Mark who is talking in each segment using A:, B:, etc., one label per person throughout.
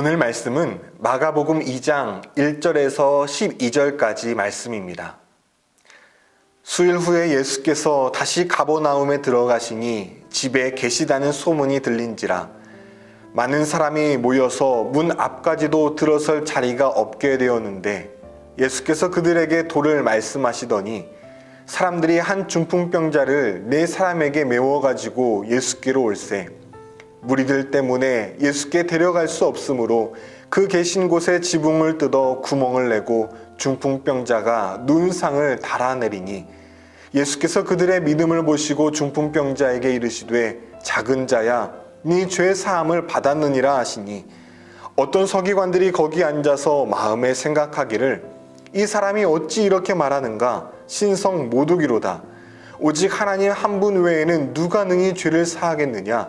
A: 오늘 말씀은 마가복음 2장 1절에서 12절까지 말씀입니다. 수일 후에 예수께서 다시 가버나움에 들어가시니 집에 계시다는 소문이 들린지라 많은 사람이 모여서 문 앞까지도 들어설 자리가 없게 되었는데 예수께서 그들에게 도를 말씀하시더니 사람들이 한 중풍병자를 네 사람에게 메워 가지고 예수께로 올세 무리들 때문에 예수께 데려갈 수 없으므로 그 계신 곳에 지붕을 뜯어 구멍을 내고 중풍병자가 눈상을 달아내리니 예수께서 그들의 믿음을 보시고 중풍병자에게 이르시되 작은 자야 네 죄 사함을 받았느니라 하시니 어떤 서기관들이 거기 앉아서 마음에 생각하기를 이 사람이 어찌 이렇게 말하는가 신성 모독이로다. 오직 하나님 한 분 외에는 누가 능히 죄를 사하겠느냐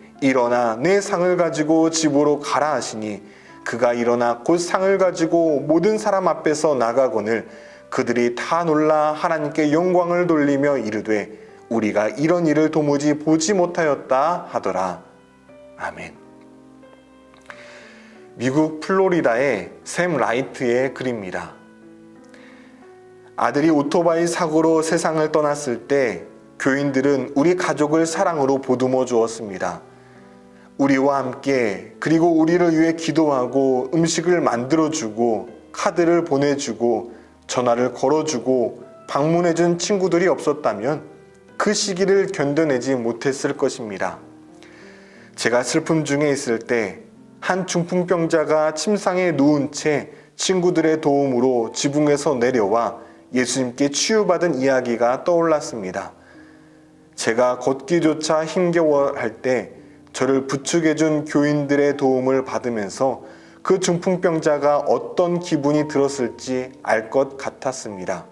A: 일어나 내 상을 가지고 집으로 가라 하시니 그가 일어나 곧 상을 가지고 모든 사람 앞에서 나가거늘 그들이 다 놀라 하나님께 영광을 돌리며 이르되 우리가 이런 일을 도무지 보지 못하였다 하더라. 아멘. 미국 플로리다의 샘 라이트의 글입니다. 아들이 오토바이 사고로 세상을 떠났을 때 교인들은 우리 가족을 사랑으로 보듬어 주었습니다. 우리와 함께 그리고 우리를 위해 기도하고 음식을 만들어주고 카드를 보내주고 전화를 걸어주고 방문해준 친구들이 없었다면 그 시기를 견뎌내지 못했을 것입니다. 제가 슬픔 중에 있을 때 한 중풍병자가 침상에 누운 채 친구들의 도움으로 지붕에서 내려와 예수님께 치유받은 이야기가 떠올랐습니다. 제가 걷기조차 힘겨워할 때 저를 부축해준 교인들의 도움을 받으면서 그 중풍병자가 어떤 기분이 들었을지 알 것 같았습니다.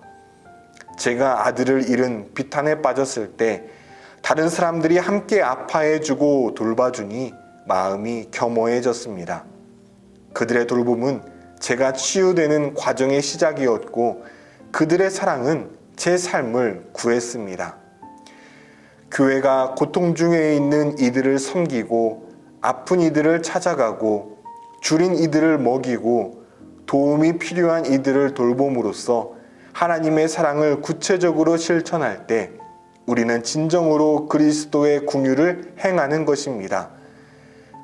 A: 제가 아들을 잃은 비탄에 빠졌을 때 다른 사람들이 함께 아파해주고 돌봐주니 마음이 겸허해졌습니다. 그들의 돌봄은 제가 치유되는 과정의 시작이었고 그들의 사랑은 제 삶을 구했습니다. 교회가 고통 중에 있는 이들을 섬기고 아픈 이들을 찾아가고 줄인 이들을 먹이고 도움이 필요한 이들을 돌봄으로써 하나님의 사랑을 구체적으로 실천할 때 우리는 진정으로 그리스도의 궁유를 행하는 것입니다.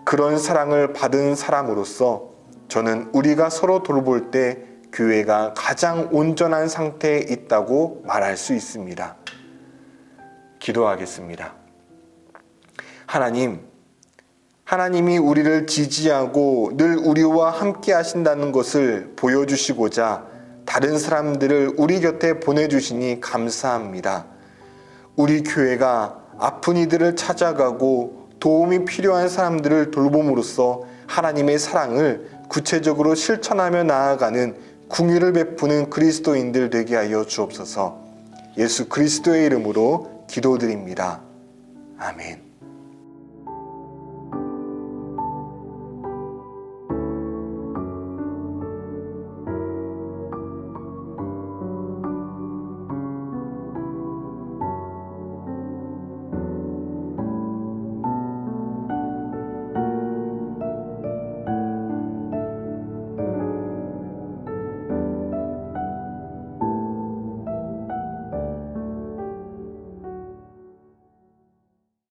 A: 그런 사랑을 받은 사람으로서 저는 우리가 서로 돌볼 때 교회가 가장 온전한 상태에 있다고 말할 수 있습니다. 기도하겠습니다. 하나님, 하나님이 우리를 지지하고 늘 우리와 함께 하신다는 것을 보여주시고자 다른 사람들을 우리 곁에 보내주시니 감사합니다. 우리 교회가 아픈 이들을 찾아가고 도움이 필요한 사람들을 돌봄으로써 하나님의 사랑을 구체적으로 실천하며 나아가는 궁유를 베푸는 그리스도인들 되게 하여 주옵소서 예수 그리스도의 이름으로 기도드립니다. 아멘.